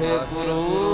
Hare Guru.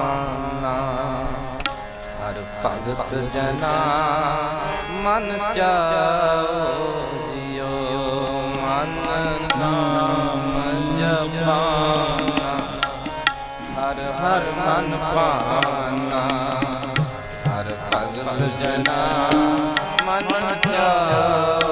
ਪਾਨਾ ਹਰ ਭਗਤ ਜਨਾ ਮਨ ਚਾਓ ਜਿਓ ਮਨ ਨਾਮ ਜਪਾਨਾ। ਹਰ ਹਰ ਮਨ ਪਾਨਾ। ਹਰ ਭਗਤ ਜਨਾ ਮਨ ਚਾਓ।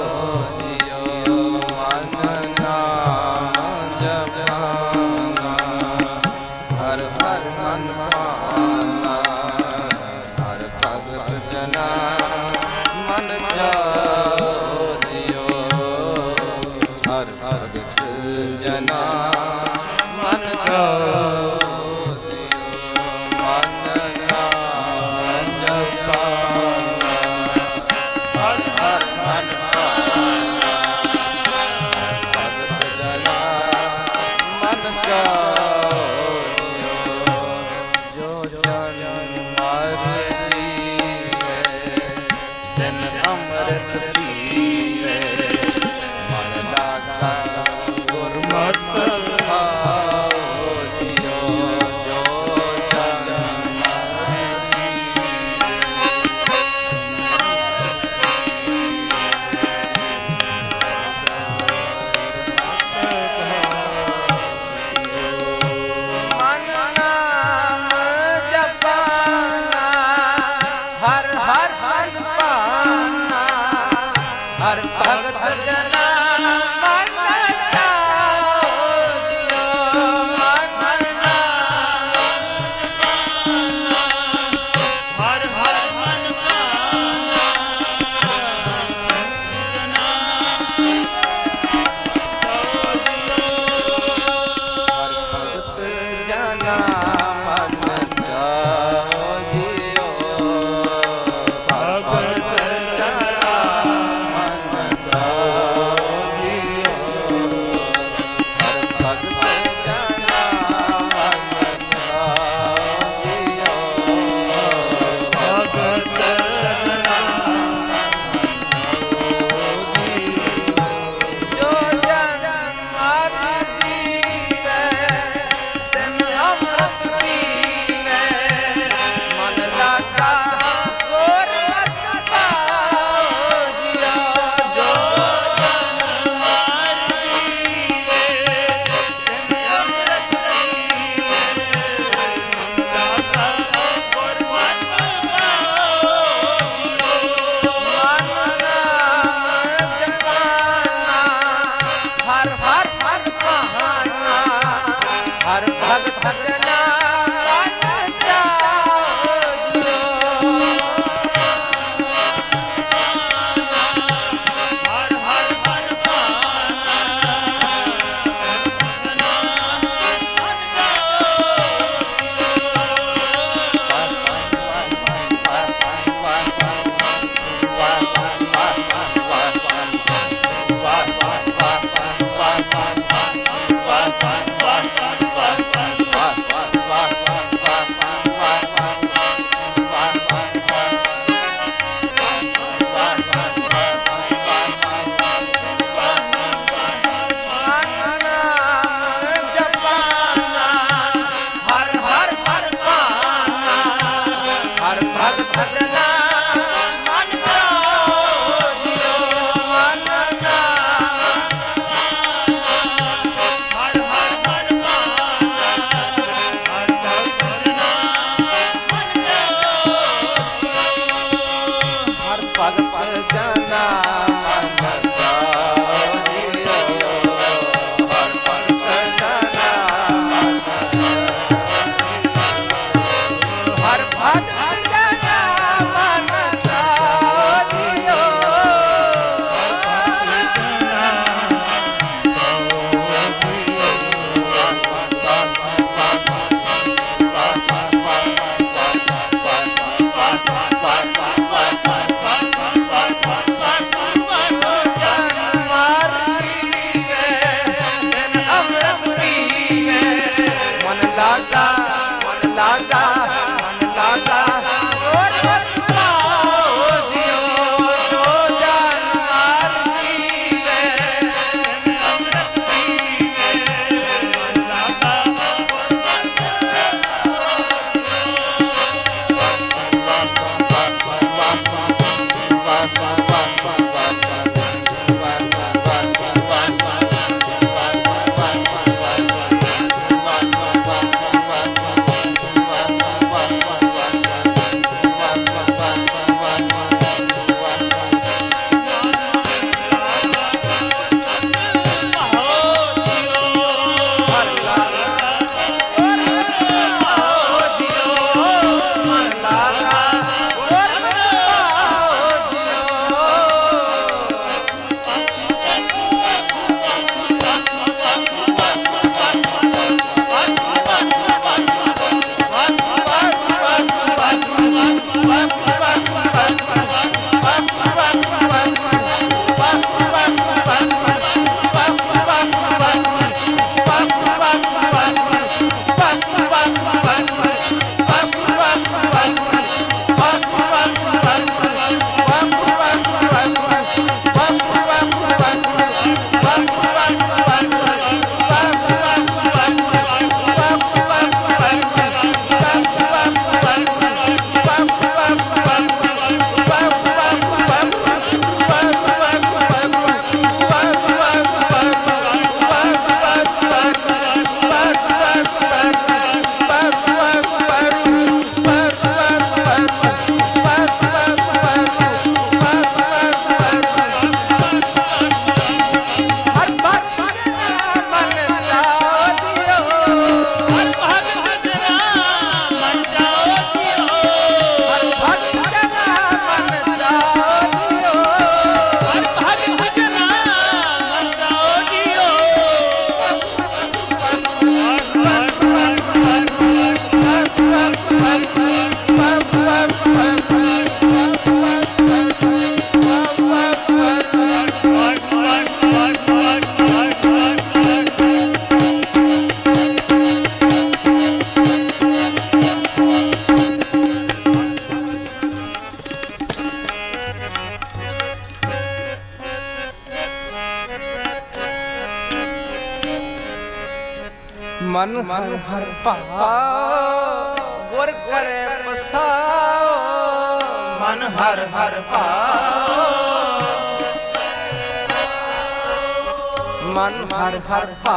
ਮਨ ਹਰ ਹਰ ਹਾ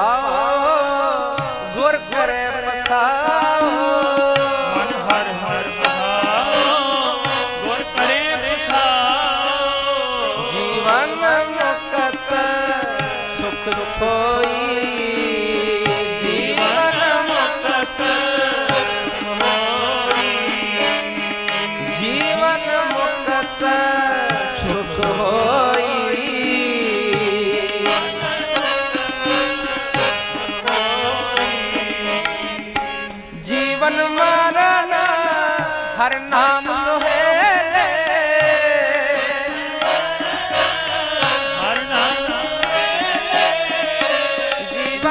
ਗੁਰ ਕਰੇ ਬਸਾ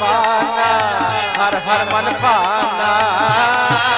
ਮਨ ਹਰ ਹਰ ਮਨ ਭਾਣਾ।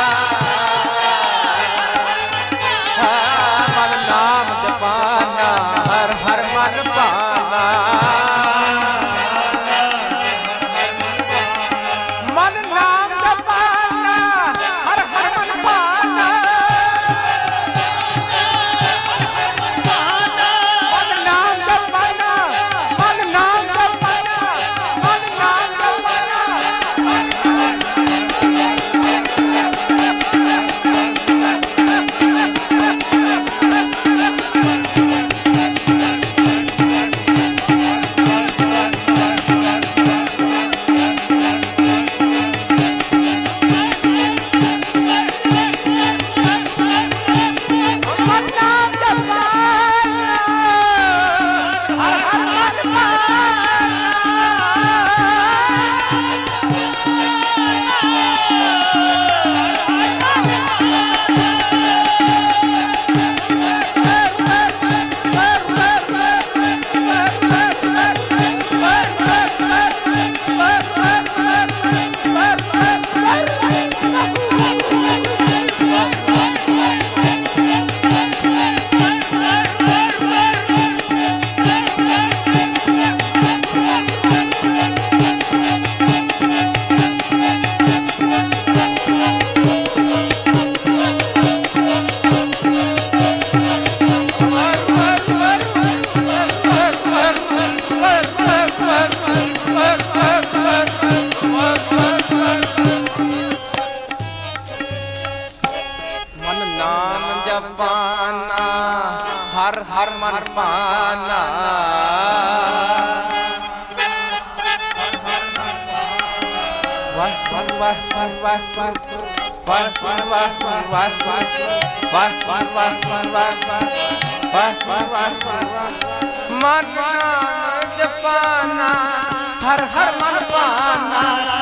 ભગવાન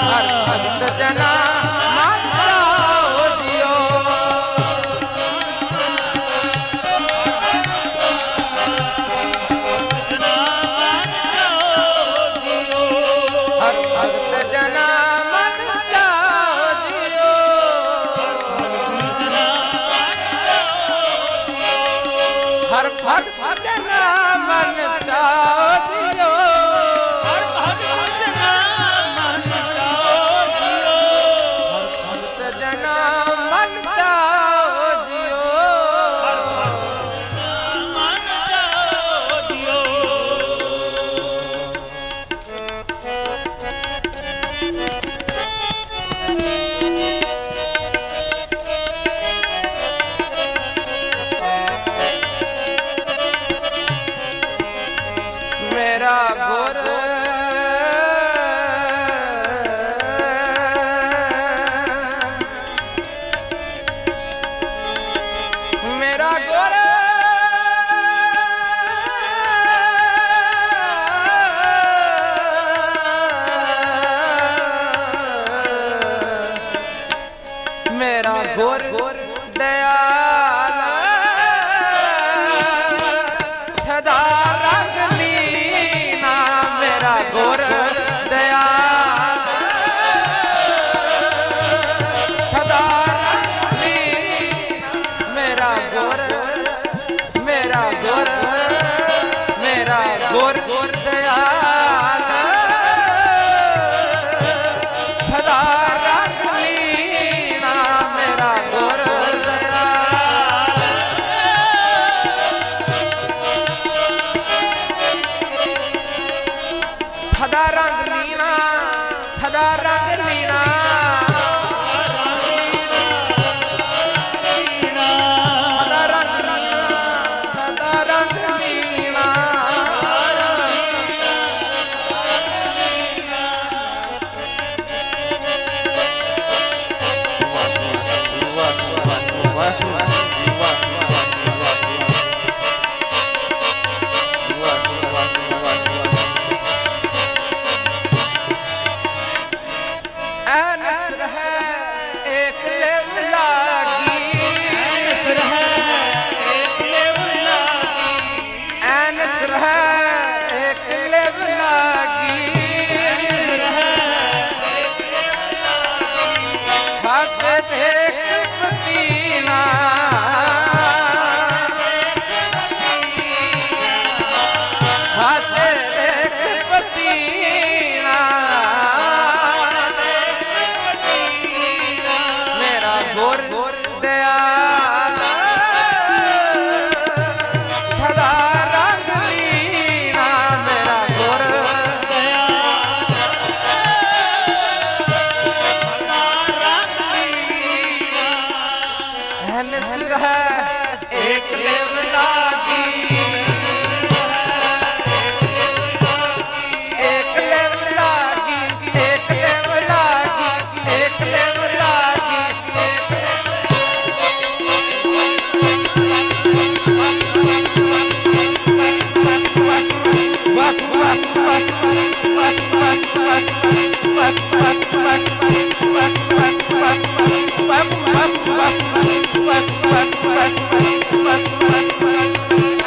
હર ભક્ત જના ਗੁਰ ਦਿਆਲ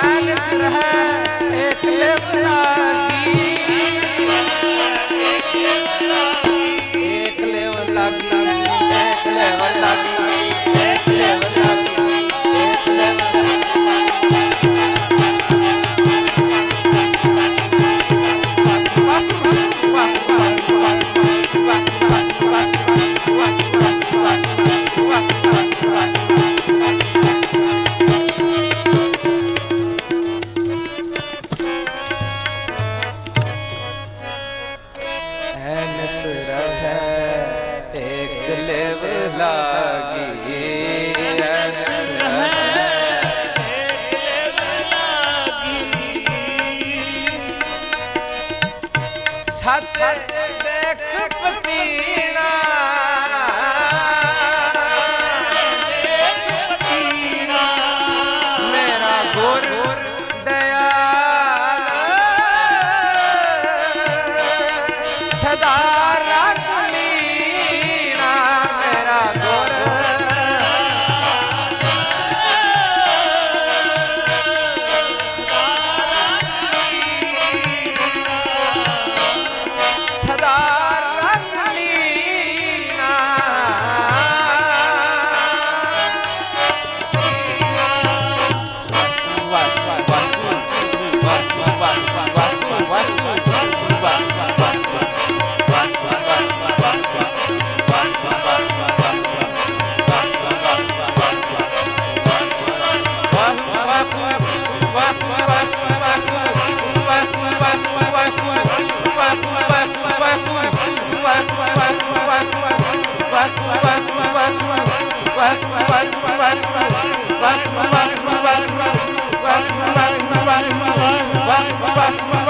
ਅਨਸਰ ਹੈ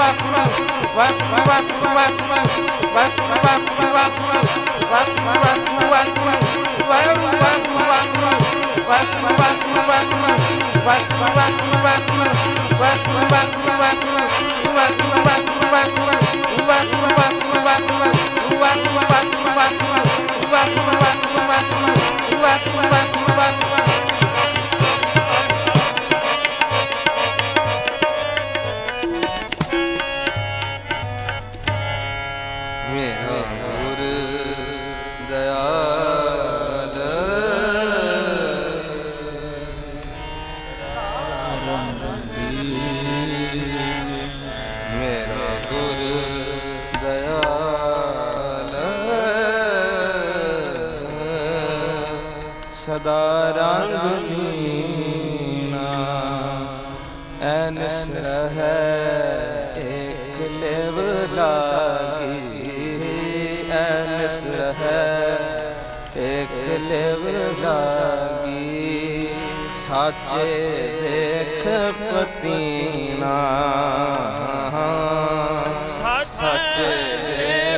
Bye. ਐਨਸ ਹੈ ਇੱਕ ਲਿਵ ਲਾਗੀ ਐ ਮਿਸ ਰਹੈ, ਏਕ ਲਿਵ ਲਾਗੀ। ਸਾਚੇ ਦੇਖ ਪਤੀਨਾ, ਸਾਚੇ